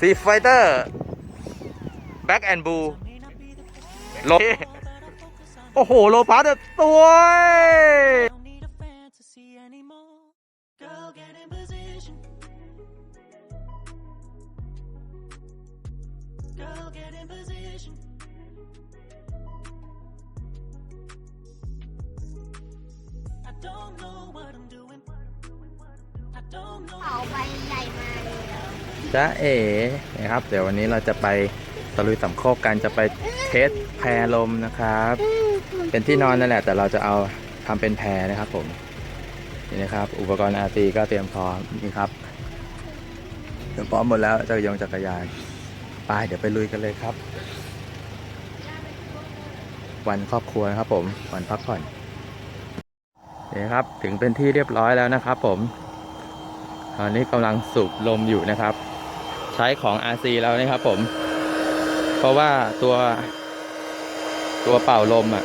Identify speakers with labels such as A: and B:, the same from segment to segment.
A: ซีไฟเตอร์แบ็กแอนด์บู
B: may not be the best,
A: โล
B: but I focus on
A: โอ้โห โลพาสตัว
B: I
C: เขาใบใหญ่มาเลยเหรอ
A: จ้าเอ๋นะครับ เดี๋ยววันนี้เราจะไปตะลุยสำโคกกันจะไปเทสแพรลมนะครับ เป็นที่นอนนั่นแหละ แต่เราจะเอาทำเป็นแพรนะครับ ผมนี่นะครับ อุปกรณ์อาตีก็เตรียมพร้อมนี่ครับเตรียมพร้อมหมดแล้วจักรยานจักรยานไปเดี๋ยวไปลุยกันเลยครับ วันครอบครัวนะครับ ผมวันพักผ่อนนี่ครับถึงเป็นที่เรียบร้อยแล้วนะครับ ผม ตอนนี้กำลังสูบลมอยู่นะครับ ใช้ของ RC แล้วนะครับผม เพราะว่าตัวตัวเป่าลมอะ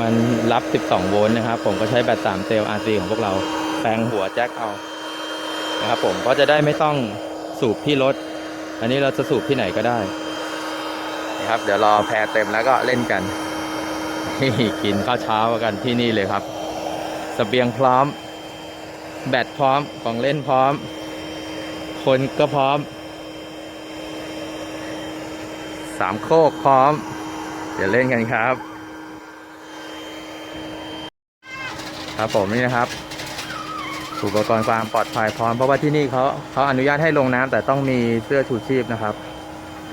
A: มันรับ 12 โวลต์นะครับ ผมก็ใช้แบต3เซลล์ RC ของพวกเราแปลงหัวแจ็คเอานะครับผมก็จะได้ไม่ต้องสูบที่รถ อันนี้เราจะสูบที่ไหนก็ได้นะครับ เดี๋ยวรอแพรเต็มแล้วก็เล่นกันกินข้าวเช้ากันที่นี่เลยครับสเสบียงพร้อม แบตพร้อมของเล่นพร้อม คนก็พร้อม สามโคกพร้อม เดี๋ยวเล่นกันครับ ครับผมนี่นะครับ อุปกรณ์ความปลอดภัยพร้อม เพราะว่าที่นี่เขาเขาอนุญาตให้ลงน้ำแต่ต้องมีเสื้อชูชีพนะครับ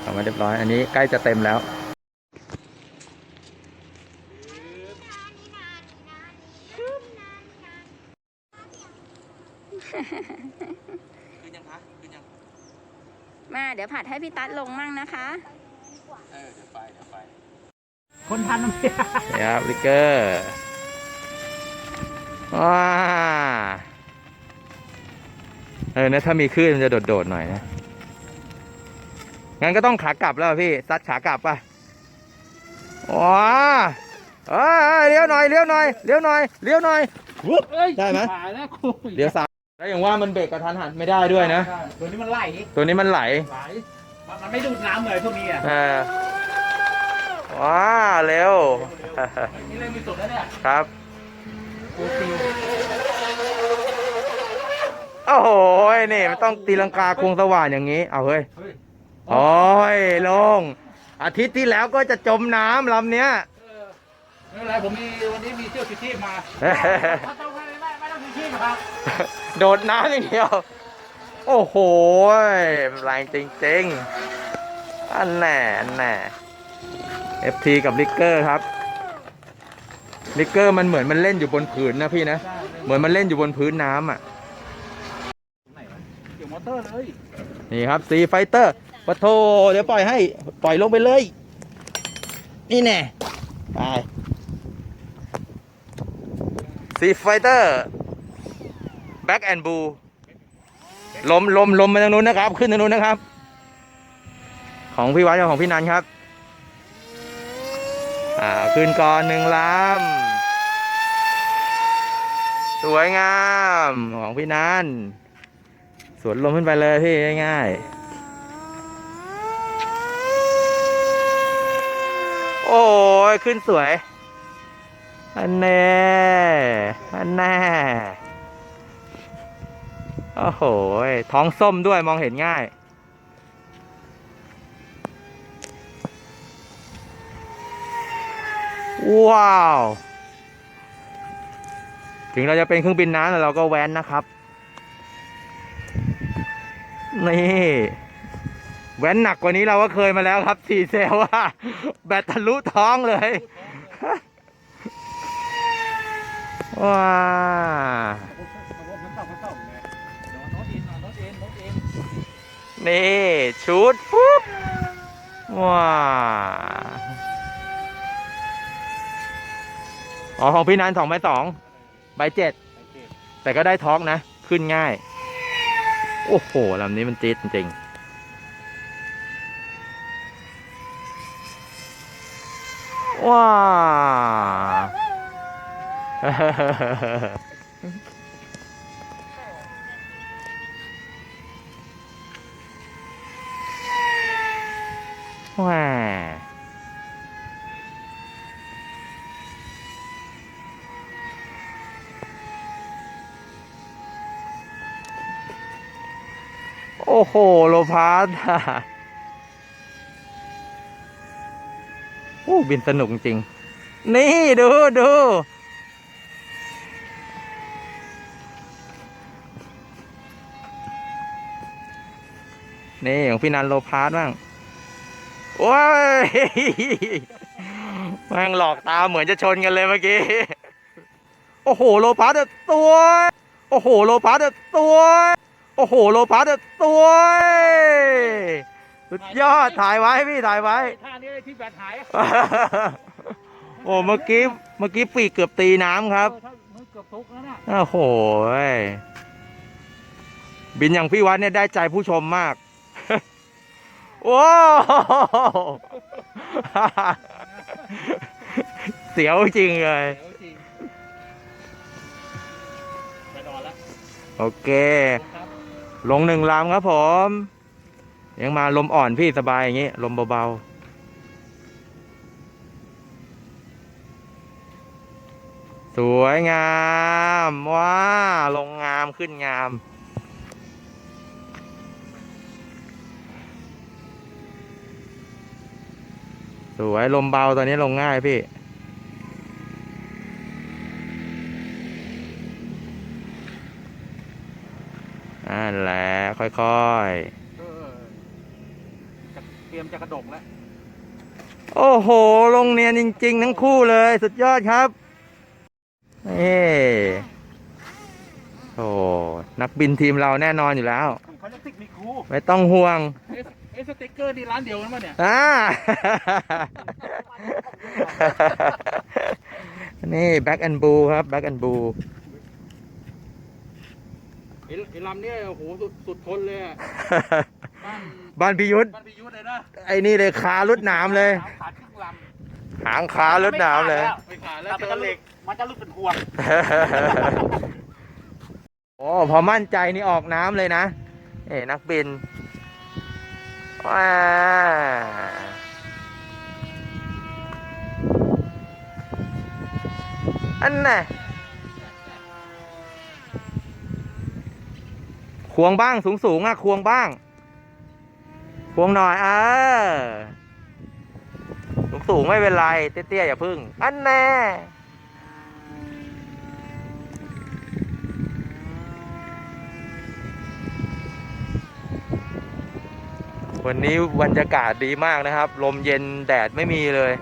A: ทำมาเรียบร้อย อันนี้ใกล้จะเต็มแล้ว คือยังคะคือยัง
C: มาเดี๋ ยวผัดให้พี่ตั๊ดลงมั่งนะคะ
A: เออเดี๋ยวไปเดี๋ยวไป
D: คนทันน้ำเพีย
A: นี่ครับลิกเกอร์ว้าเออนะถ้ามีคลื่นมันจะโดดๆหน่อยนะงั้นก็ต้องขากลับแล้วพี่ซัดขากลับป่ะว้าเอ้ยเลี้ยวหน่อยเลี้ยวหน่อยเลี้ยวหน่อยเลี้ยวหน่อยวุ๊บได้ไหม
D: ตายแล้วคุ
A: เลี้ยวซ้าย แล้วอย่างว่ามันเบรกกระทันหันไม่ได้ด้วยนะ
D: ตัวนี้มันไหล
A: ตัวนี้มันไหล
D: ไหลมันมันไม่ดูดน้ำเลยพวกนี้อะ
A: เออว้าเร็ว
D: นี่เล่นมีสุดแล้วเนี่ย
A: ครับ
D: ตัวติว
A: โอ้โหนี่มันต้องตีลังกาควงสว่านอย่างนี้ เอาเฮ้ย
D: เฮ้ย
A: โอ้ยลง อาทิตย์ที่แล้วก็จะจมน้ำลำเนี้ย
D: เออไม่เป็นไรผมมีวันนี้มีเที่ยวชูชีพมาถ้าต้อง ชูชีพครับ
A: โดดน้ำอย่างเดียว โอ้โหแรงจริงๆ อันแน่อันแน่ FT กับลิกเกอร์ครับ ลิกเกอร์มันเหมือนมันเล่นอยู่บนผืนนะพี่นะ เหมือนมันเล่นอยู่บนพื้นน้ำอะ
D: ไหนวะเกี่ยวมอเตอร์เลย
A: นี่ครับซีไฟเตอร์ปะโทเดี๋ยวปล่อยให้ ปล่อยลงไปเลย นี่แน่ไปซีไฟเตอร์ แบ็กแอนด์บูลมลมลมมาทางนู้นนะครับ ขึ้นทางนู้นนะครับ ของพี่วัดกับของพี่นันครับ อ่าขึ้นก่อนหนึ่งลำสวยงามของพี่นันสวนลมขึ้นไปเลยพี่ง่ายๆโอ้ยขึ้นสวยอันแน่อันแน่ โอ้โห ท้องส้มด้วยมองเห็นง่าย ว้าว ถึงเราจะเป็นเครื่องบินน้ำแต่เราก็แว้นนะครับ นี่ แว้นหนักกว่านี้เราก็เคยมาแล้วครับสี่เซลว่า แบตทะลุท้องเลย ว้า
D: มันตกมันตกไงโน้ตอินโน้ตอินโน้ตอิน
A: นี่ชุดปุ๊บว้าอ๋อของพี่นันสองใบสองใบเจ็ดแต่ก็ได้ท้องนะ ขึ้นง่าย โอ้โหลำนี้มันจี๊ดจริงว้า ว้าโอ้โห โลพาสโอ้บินสนุกจริง นี่ดูดูนี่ของพี่นันโลพาสบ้าง โอ้ยแม่งหลอกตาเหมือนจะชนกันเลยเมื่อกี้ โอ้โหโลพาสอะตัว โอ้โหโลพาสอะตัว โอ้โหโลพาสอะตัวสุดยอดถ่ายไว้พี่ถ่ายไว้
D: ท่านี้ที่แบตหาย
A: โอ้เมื่อกี้เมื่อกี้ปีกเกือบตีน้ำครับ
D: เออเกือบทุกแล้วนะ
A: โอ้โหบินอย่างพี่วัดเนี่ยได้ใจผู้ชมมาก โอ้เสียวจริงเลย
D: เดี๋ยวจริงไปนอนแล้ว
A: โอเค
D: ครับ
A: ลงหนึ่งลำครับผม ยังมาลมอ่อนพี่สบายอย่างงี้ ลมเบาๆ สวยงาม ว้า ลงงามขึ้นงาม สวยลมเบาตอนนี้ลงง่ายพี่นั่นแหละค่อย
D: เออจะเตรียมจะกระดกแล้ว
A: ๆ โอ้โห ลงเนียนจริง ๆ ทั้งคู่เลย สุดยอดครับนี่โอ้นักบินทีมเราแน่นอนอยู่แล้ว
D: เขาเรียกติ๊กมีครู
A: ไม่ต้องห่วง
D: เอสเอสสติ๊กเกอร์นี่ร้านเดียวกันมั้เนี่ย
A: อ่า นี่แบ็กแอนบูครับแบ็กแอนบู
D: ไอ้ไอ้ลำเนี่ยโอ้โหสุดสุดทนเลยอะบ้าน
A: บ้านพิยุทธ
D: บ้านพิยุทธเลยนะ
A: ไอ้นี่เลยคารุดหนามเลย
D: สามขาดครึ่งลำ
A: หางคารุดหนามเลย
D: ไม่ขาดแล้วเจอเหล็ก มันจะรู้เป็นห่วง
A: โอ้พอมั่นใจนี่ออกน้ำเลยนะเอ้นักบิน ว้าอันน่ะควงบ้างสูงสูงอะควงบ้าง ควงหน่อยเออสูงสูงไม่เป็นไร เตี้ยๆอย่าพึ่ง อันแน่ วันนี้บรรยากาศดีมากนะครับ ลมเย็นแดดไม่มีเลย